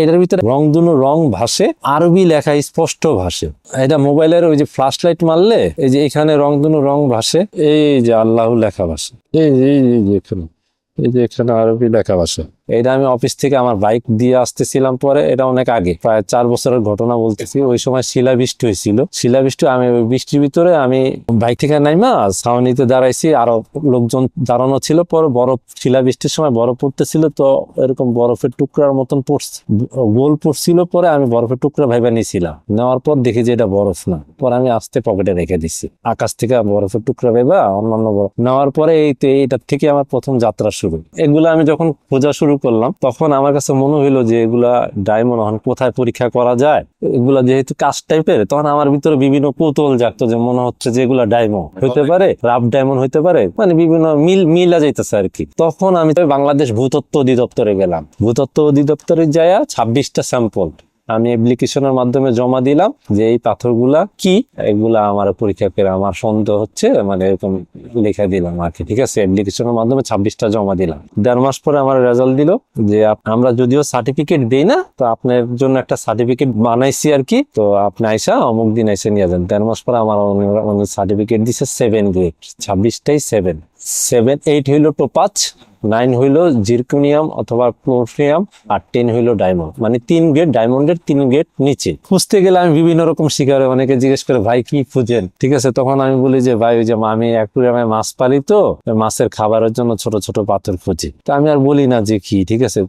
এটার ভিতরে রং দুনো রং ভাসে আরবি লেখা স্পষ্ট ভাসে এটা মোবাইলের ওই যে ফ্ল্যাশ লাইট মারলে এই যে এখানে রং দুনো রং ভাসে এই যে আল্লাহ লেখা ভাসে এই এই এখানে এই যে এখানে আরবি লেখা ভাসে এটা আমি অফিস থেকে আমার বাইক দিয়ে আসতেছিলাম পরে, এটা অনেক আগে, প্রায় চার বছরের ঘটনা বলতেছি। ওই সময় শিলাবৃষ্টি হয়েছিল। শিলাবৃষ্টি, আমি ওই বৃষ্টির ভিতরে আমি বাইক থেকে নাইমা ছাউনিতে দাঁড়াইছি, আরও লোকজন দাঁড়ানো ছিল পরে বরফ, শিলাবৃষ্টির সময় বরফ পড়তেছিল তো এরকম বরফের টুকরার মতন পড়ছে, গোল পড়ছিল পরে আমি বরফের টুকরা ভাইবা নিয়েছিলাম নেওয়ার পর দেখি যে এটা বরফ না। পরে আমি আস্তে পকেটে রেখে দিছি। আকাশ থেকে বরফের টুকরা ভাইবা অন্যান্য বরফ। নেওয়ার পরে এই তো, এইটার থেকে আমার প্রথম যাত্রা শুরু। এগুলো আমি যখন খোঁজা শুরু করলাম তখন আমার কাছে মনে হইল যে এগুলা ডায়মন্ড এখন কোথায় পরীক্ষা করা যায়? এগুলা যেহেতু কাজ টাইপের তখন আমার ভিতরে বিভিন্ন কৌতূহল জাগতো যে মনে হচ্ছে যে এগুলা ডায়মন্ড হইতে পারে রাফ ডায়মন্ড হইতে পারে মানে বিভিন্ন মিল মিলা যাইতেছে আর কি তখন আমি তো বাংলাদেশ ভূতত্ত্ব অধিদপ্তরে গেলাম। ভূতত্ত্ব অধিদপ্তরে যাইয়া ছাব্বিশটা স্যাম্পল আমি অ্যাপ্লিকেশনের মাধ্যমে জমা দিলাম যে এই পাথরগুলা কি? এগুলা আমার পরীক্ষা করে আমার সন্দেহ হচ্ছে মানে এরকম লিখে দিলাম আর কি, ঠিক আছে? অ্যাপ্লিকেশনের মাধ্যমে ছাব্বিশটা জমা দিলাম। দেড় মাস পরে আমার রেজাল্ট দিল যে আমরা যদিও সার্টিফিকেট দিই না, তো আপনার জন্য একটা সার্টিফিকেট বানাইছি আর কি। তো আপনি আইসা, অমুক দিন এসে নিয়ে যান। দেড় মাস পরে আমার সার্টিফিকেট দিছে সেভেন গ্রেড ছাব্বিশটাই সেভেন সেভেন এইট হইল টোপাচ নাইন হইল জিরকোনিয়াম অথবা ক্লোরিয়াম আর টেন হইল ডায়মন্ড। মানে তিন গেট ডায়মন্ডের তিন গেট নিচে। খুঁজতে গেলে আমি বিভিন্ন রকম শিকারে অনেকে জিজ্ঞেস করে, ভাই, কি খুঁজেন? ঠিক আছে, তখন আমি বলি যে, ভাই, ওই যে আমি অ্যাকুরিয়ামে মাছ পালি তো মাছের খাবারের জন্য ছোট ছোট পাথর খুঁজি। তো আমি আর বলি না যে কি, ঠিক আছে?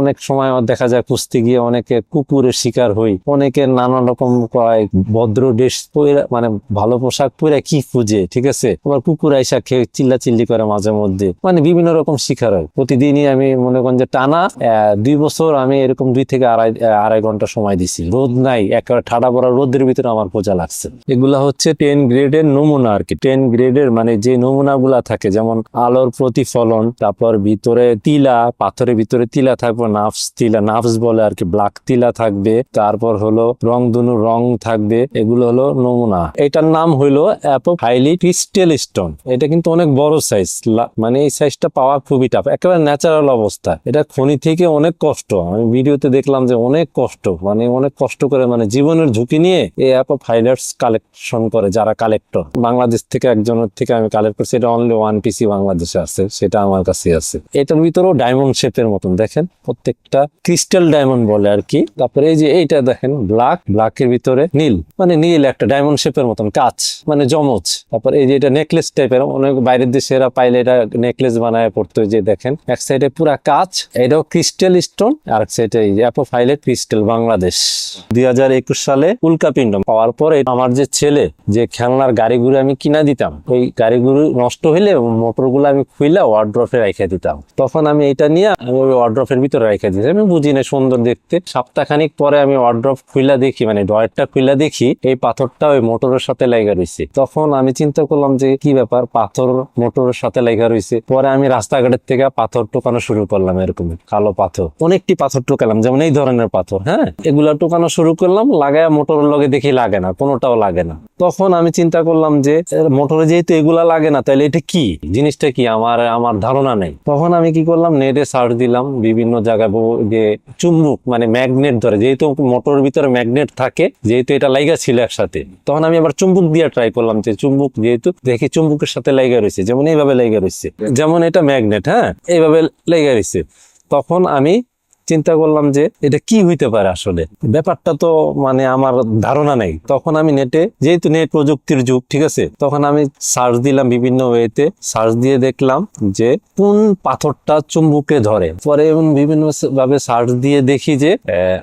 অনেক সময় দেখা যায়, খুঁজতে গিয়ে অনেকে কুকুরের শিকার হই। অনেকে নানা রকম কয়, ভদ্র ড্রেস মানে ভালো পোশাক পরে কি খুঁজে, ঠিক আছে? আবার কুকুর আইসা খেয়ে চিল্লা চিল্লি করে মাঝে মধ্যে। মানে বিভিন্ন রকম শিকার হয় প্রতিদিনই আমি মনে করেন যে টানা দুই বছর আমি এরকম দুই থেকে আড়াই আড়াই ঘণ্টা সময় দিছি। রোদ নাই, একেবারে ঠাডা পড়া রোদের ভিতরে আমার খোঁজা লাগছে। এগুলা হচ্ছে টেন গ্রেডের নমুনা আর কি। টেন গ্রেডের মানে যে নমুনাগুলা থাকে, যেমন আলোর প্রতিফলন, তারপর ভিতরে তিলা, পাথরের ভিতরে তিলা থাকবে, নাফস তিলা, নাফস বলে আর কি, ব্ল্যাক তিলা থাকবে। তারপর হলো রং দুনু রং থাকবে, এগুলো হলো নমুনা। এটার নাম হইল অ্যাপো হাইলি ক্রিস্টেল স্টোন এটা কিন্তু অনেক বড় সাইজ মানে এই সাইজটা পাওয়া খুবই টাফ একেবারে ন্যাচারাল অবস্থা। এটা খনি থেকে অনেক কষ্ট। আমি ভিডিওতে দেখলাম যে অনেক কষ্ট মানে অনেক কষ্ট করে মানে জীবনের ঝুঁকি নিয়ে এই অ্যাপ অফ হাইলাইটস কালেকশন করে যারা কালেক্টর বাংলাদেশ থেকে একজনের থেকে আমি কালেক্ট করছি, এটা অনলি ওয়ান পিসি বাংলাদেশে আছে, সেটা আমার কাছে আছে। এটার ভিতরেও ডায়মন্ড শেপের মতন, দেখেন, প্রত্যেকটা ক্রিস্টাল ডায়মন্ড বলে আর কি। তারপরে এই যে এইটা দেখেন ব্ল্যাক ব্ল্যাকের ভিতরে নীল মানে নীল একটা ডায়মন্ড শেপের মতন, কাচ মানে জমজ তারপর এই যে এটা নেকলেস টাইপের অনেক বাইরের দেশে এরা পাইলে এটা নেকলেস বানায় পড়তো এই যে দেখেন, এক সাইডে পুরা কাচ, এটাও ক্রিস্টাল স্টোন আর এক সাইডে অ্যাপোফাইলে ক্রিস্টাল বাংলাদেশ। দুই হাজার একুশ সালে উল্কাপিণ্ড পাওয়ার পরে আমার যে ছেলে, যে খেলনার গাড়িগুলো আমি কিনা দিতাম, ওই গাড়িগুলো নষ্ট হইলে মোটরগুলো আমি খুইলা ওয়ার্ড্রফে রেখে দিতাম। তখন আমি এটা নিয়ে আমি ওই ওয়ার্ড্রফের ভিতরে রেখে দিতাম আমি বুঝি না সুন্দর দেখতে। সপ্তাহখানিক পরে আমি ওয়ার্ড্রফ খুইলা দেখি মানে ডয়ারটা খুইলা দেখি, এই পাথরটা ওই মোটরের সাথে লেগে রয়েছে তখন আমি চিন্তা করলাম যে কি ব্যাপার, পাথর মোটরের সাথে লেগে রয়েছে পরে আমি রাস্তাঘাটের থেকে পাথর টোকানো শুরু করলাম এরকম, কালো পাথর। অনেকটি পাথর টোকালাম, যেমন এই ধরনের পাথর হ্যাঁ? এগুলা টোকানো শুরু করলাম, লাগায় মোটর লগে দেখি লাগে না, কোনোটাও লাগে না। তখন আমি চিন্তা করলাম যে মোটরে যেহেতু এগুলা লাগে না, তাহলে এটা কি? জিনিসটা কি? আমার আমার ধারণা নেই। তখন আমি কি করলাম নেটে সার্চ দিলাম, বিভিন্ন জায়গায় যে চুম্বুক মানে ম্যাগনেট ধরে, যেহেতু মোটরের ভিতরে ম্যাগনেট থাকে, যেহেতু এটা লাইগা ছিল একসাথে। তখন আমি আবার চুম্বুক দিয়ে ট্রাই করলাম যে, চুম্বুক যেহেতু, দেখি চুম্বুকের সাথে লাইগা রয়েছে, যেমন এইভাবে লাইগা রয়েছে। যেমন এটা ম্যাগনেট হ্যাঁ? এইভাবে লেগে গেছে তখন আমি চিন্তা করলাম যে এটা কি হইতে পারে আসলে? ব্যাপারটা তো মানে আমার ধারণা নেই। তখন আমি নেটে যেহেতু নেট প্রযুক্তির যুগ, ঠিক আছে? তখন আমি সার্চ দিলাম বিভিন্ন ওয়েতে। সার্চ দিয়ে দেখলাম যে কোন পাথরটা চুম্বুকে ধরে। পরে এবং বিভিন্ন ভাবে সার্চ দিয়ে দেখি যে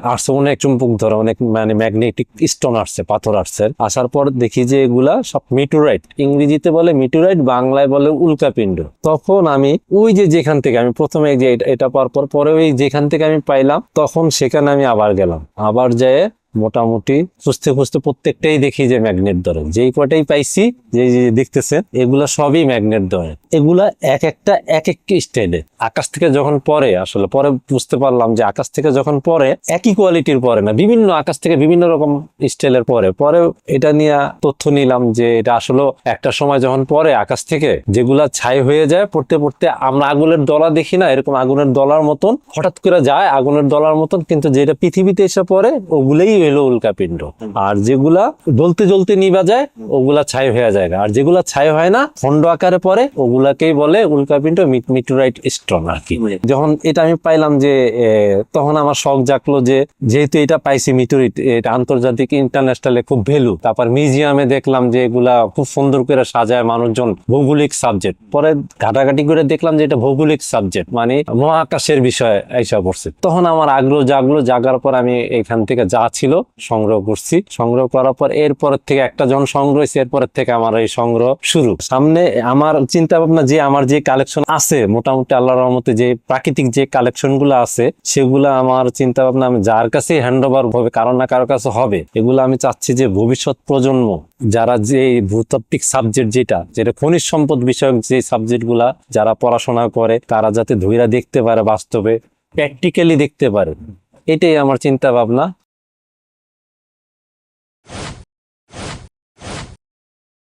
আসছে, অনেক চুম্বুক ধরে, অনেক মানে ম্যাগনেটিক স্টোন আসছে, পাথর আসছে। আসার পর দেখি যে এগুলা সব মিটোরাইট ইংরেজিতে বলে মিটোরাইট বাংলায় বলে উল্কাপিণ্ড। তখন আমি ওই যে যেখান থেকে, আমি প্রথমে যে এটা- পাওয়ার পর, পরে ওই যেখান থেকে আমি পাইলাম, তখন সেখানে আমি আবার গেলাম। আবার যেয়ে মোটামুটি খুঁজতে খুঁজতে প্রত্যেকটাই দেখি যে ম্যাগনেট ধরে। যেই কটাই পাইছি যে দেখতেছেন, এগুলো সবই ম্যাগনেট ধরে। এগুলা এক একটা, এক এক স্টাইলে। আকাশ থেকে যখন পরে আসলে পরে বুঝতে পারলাম যে আকাশ থেকে যখন পরে একই কোয়ালিটির পরে না। বিভিন্ন আকাশ থেকে বিভিন্ন রকম স্টাইলের পরে পরে এটা নিয়ে তথ্য নিলাম যে এটা আসলে একটা সময় যখন পরে আকাশ থেকে, যেগুলা ছাই হয়ে যায়, পড়তে পড়তে আমরা আগুনের দলা দেখি না, এরকম আগুনের দলার মতন, হঠাৎ করে যায় আগুনের দলার মতন, কিন্তু যেটা পৃথিবীতে এসে পড়ে, ওগুলাই হলো উল্কাপিণ্ড আর যেগুলা জ্বলতে জ্বলতে নিবা যায়, ওগুলা ছাই হয়ে যায় আর যেগুলা ছাই হয় না খন্ড আকারে পড়ে ওগুলাকেই বলে উল্কাপিণ্ড মিটোরাইট স্টোন আর কি যখন এটা আমি পাইলাম যে তখন আমার শখ জাগলো যে যেহেতু এটা পাইছি মিটোরিট এটা আন্তর্জাতিক ইন্টারন্যাশনালে খুব ভ্যালু। তারপর মিউজিয়ামে দেখলাম যে এগুলা খুব সুন্দর করে সাজায় মানুষজন ভৌগোলিক সাবজেক্ট। পরে ঘাটাঘাটি করে দেখলাম যে এটা ভৌগোলিক সাবজেক্ট মানে মহাকাশের বিষয় এইসব পড়ছে। তখন আমার আগ্রহ জাগলো জাগার পর আমি এখান থেকে যা ছিল সংগ্রহ করছি। সংগ্রহ করার পর এরপর থেকে একটা জন সংগ্রহ হয়েছে এরপরের থেকে আমার এই সংগ্রহ শুরু। সামনে আমার চিন্তা ভাবনা যে আমার যে কালেকশন আছে, মোটামুটি আল্লাহর রহমতে যে প্রাকৃতিক যে কালেকশনগুলো আছে, সেগুলো আমার চিন্তা ভাবনা আমি যার কাছে হ্যান্ড ওভার হবে কারও না কারও কাছে হবে, এগুলো আমি চাচ্ছি যে ভবিষ্যৎ প্রজন্ম, যারা যে ভূতাত্ত্বিক সাবজেক্ট যেটা যেটা খনিজ সম্পদ বিষয়ক যে সাবজেক্টগুলা যারা পড়াশোনা করে, তারা যাতে ধৈরা দেখতে পারে বাস্তবে প্র্যাকটিক্যালি দেখতে পারে। এটাই আমার চিন্তা ভাবনা